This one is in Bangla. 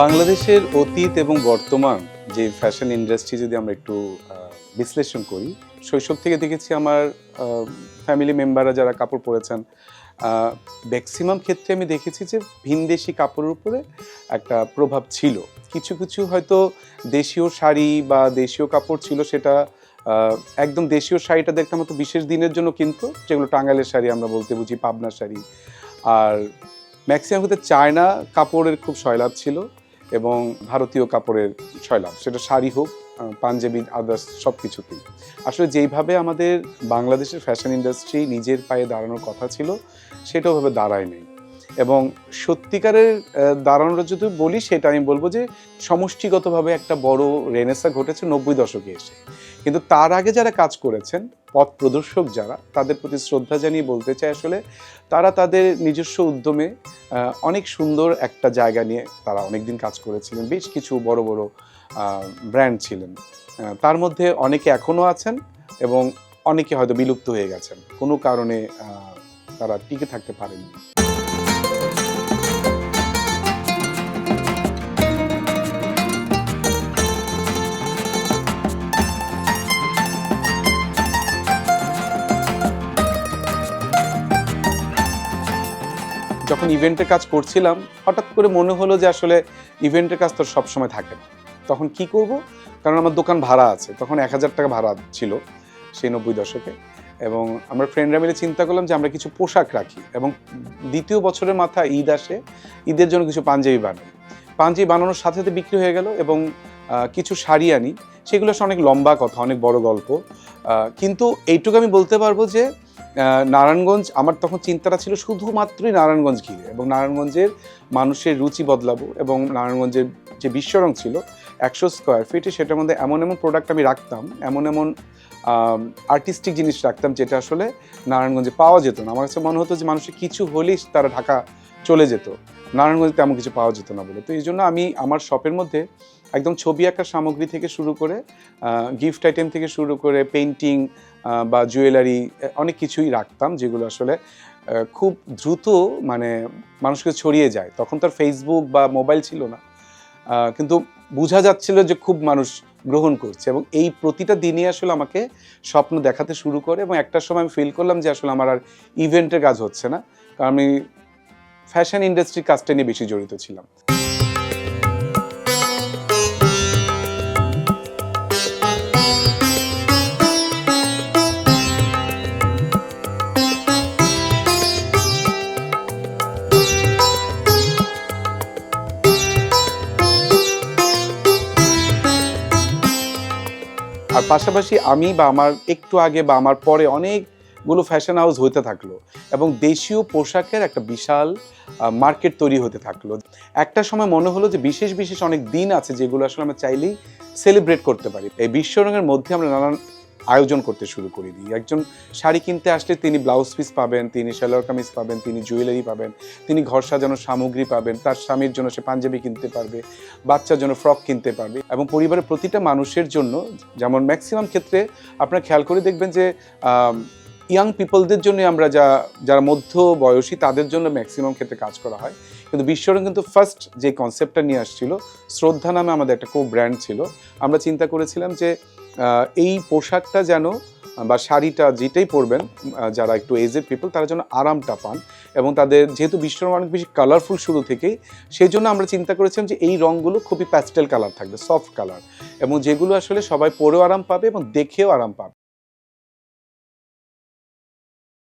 বাংলাদেশের অতীত এবং বর্তমান যে ফ্যাশন ইন্ডাস্ট্রি যদি আমরা একটু বিশ্লেষণ করি, শৈশব থেকে দেখেছি আমার ফ্যামিলি মেম্বাররা যারা কাপড় পরেছেন ম্যাক্সিমাম ক্ষেত্রে আমি দেখেছি যে ভিনদেশি কাপড়ের উপরে একটা প্রভাব ছিল। কিছু কিছু হয়তো দেশীয় শাড়ি বা দেশীয় কাপড় ছিল সেটা একদম দেশীয় শাড়িটা দেখতাম হয়তো বিশেষ দিনের জন্য কিন্তু, যেগুলো টাঙ্গাইলের শাড়ি আমরা বলতে বুঝি পাবনা শাড়ি। আর ম্যাক্সিমাম ক্ষেত্রে চায়না কাপড়ের খুব সয়লাভ ছিল। এবং ভারতীয় কাপড়ের সয়লাভ সেটা শাড়ি হোক পাঞ্জাবি আদার্স সব কিছুতেই আসলে যেইভাবে আমাদের বাংলাদেশের ফ্যাশন ইন্ডাস্ট্রি নিজের পায়ে দাঁড়ানোর কথা ছিল, সেটা ওভাবে দাঁড়ায় নেই। এবং সত্যিকারের দাঁড়ানোর যদি বলি, সেটা আমি বলব যে সমষ্টিগতভাবে একটা বড় রেনেসা ঘটেছে নব্বই দশকে এসে। কিন্তু তার আগে যারা কাজ করেছেন, পথ প্রদর্শক যারা, তাদের প্রতি শ্রদ্ধা জানিয়ে বলতে চাই আসলে তারা তাদের নিজস্ব উদ্যমে অনেক সুন্দর একটা জায়গা নিয়ে তারা অনেকদিন কাজ করেছিলেন। বেশ কিছু বড় বড় ব্র্যান্ড ছিলেন। তার মধ্যে অনেকে এখনও আছেন এবং অনেকে হয়তো বিলুপ্ত হয়ে গেছেন। কোনো কারণে তারা টিকে থাকতে পারেননি। যখন ইভেন্টের কাজ করছিলাম, হঠাৎ করে মনে হলো যে আসলে ইভেন্টের কাজ তো সবসময় থাকে না। তখন কি করব? কারণ আমার দোকান ভাড়া আছে। তখন এক হাজার টাকা ভাড়া ছিল সেই নব্বই দশকে। এবং আমরা ফ্রেন্ডরা মিলে চিন্তা করলাম যে আমরা কিছু পোশাক রাখি। এবং দ্বিতীয় বছরের মাথা ঈদ আসে, ঈদের জন্য কিছু পাঞ্জাবি বানাই। পাঞ্জাবি বানানোর সাথে সাথে বিক্রি হয়ে গেল এবং কিছু শাড়ি আনি। সেগুলো অনেক লম্বা কথা, অনেক বড় গল্প। কিন্তু এইটুকু আমি বলতে পারব যে নারায়ণগঞ্জ, আমার তখন চিন্তাটা ছিল শুধুমাত্রই নারায়ণগঞ্জ ঘিরে এবং নারায়ণগঞ্জের মানুষের রুচি বদলাবো এবং নারায়ণগঞ্জের যে বিশ্বরং ছিল, একশো স্কোয়ার ফিটে সেটার মধ্যে এমন এমন প্রোডাক্ট আমি রাখতাম, এমন এমন আর্টিস্টিক জিনিস রাখতাম যেটা আসলে নারায়ণগঞ্জে পাওয়া যেত না। আমার কাছে মনে হতো যে মানুষের কিছু হলেই তারা ঢাকা চলে যেত। নারায়ণগঞ্জে তেমন কিছু পাওয়া যেত না বলে। তো এই জন্য আমি আমার শপের মধ্যে একদম ছবি আঁকার সামগ্রী থেকে শুরু করে গিফট আইটেম থেকে শুরু করে পেন্টিং বা জুয়েলারি অনেক কিছুই রাখতাম যেগুলো আসলে খুব দ্রুত মানে মানুষকে ছড়িয়ে যায়। তখন তার ফেসবুক বা মোবাইল ছিল না। কিন্তু বোঝা যাচ্ছিল যে খুব মানুষ গ্রহণ করছে এবং এই প্রতিটা দিনই আসলে আমাকে স্বপ্ন দেখাতে শুরু করে এবং একটা সময় আমি ফিল করলাম যে আসলে আমার আর ইভেন্টের কাজ হচ্ছে না। কারণ আমি ফ্যাশন ইন্ডাস্ট্রি কাজটা নিয়ে বেশি জড়িত ছিলাম। আর পাশাপাশি আমি বা আমার একটু আগে বা আমার পরে অনেকগুলো ফ্যাশন হাউস হতে থাকল এবং দেশীয় পোশাকের একটা বিশাল মার্কেট তৈরি হতে থাকল। একটা সময় মনে হলো যে বিশেষ বিশেষ অনেক দিন আছে যেগুলো আসলে আমরা চাইলেই সেলিব্রেট করতে পারি। এই বিশ্বরঙের মধ্যে আমরা নানান আয়োজন করতে শুরু করে দিই। একজন শাড়ি কিনতে আসলে তিনি ব্লাউজ পিস পাবেন, তিনি সেলোয়ার কামিজ পাবেন, তিনি জুয়েলারি পাবেন, তিনি ঘর সাজানোর সামগ্রী পাবেন, তার স্বামীর জন্য সে পাঞ্জাবি কিনতে পারবে, বাচ্চার জন্য ফ্রক কিনতে পারবে এবং পরিবারের প্রতিটা মানুষের জন্য, যেমন ম্যাক্সিমাম ক্ষেত্রে আপনারা খেয়াল করে দেখবেন যে ইয়াং পিপলদের জন্য আমরা যা, যারা মধ্য বয়সী তাদের জন্য ম্যাক্সিমাম ক্ষেত্রে কাজ করা হয়। কিন্তু বিশ্বরং কিন্তু ফার্স্ট যে কনসেপ্টটা নিয়ে আসছিল, শ্রদ্ধা নামে আমাদের একটা কো ব্র্যান্ড ছিল। আমরা চিন্তা করেছিলাম যে এই পোশাকটা যেন, বা শাড়িটা যেটাই পরবেন যারা একটু এজেড পিপল তারা যেন আরামটা পান। এবং তাদের যেহেতু বিশ্বরং অনেক বেশি কালারফুল শুরু থেকেই সেই জন্য আমরা চিন্তা করেছিলাম যে এই রঙগুলো খুবই প্যাস্টেল কালার থাকবে সফট কালার এবং যেগুলো আসলে সবাই পরেও আরাম পাবে এবং দেখেও আরাম পাবে।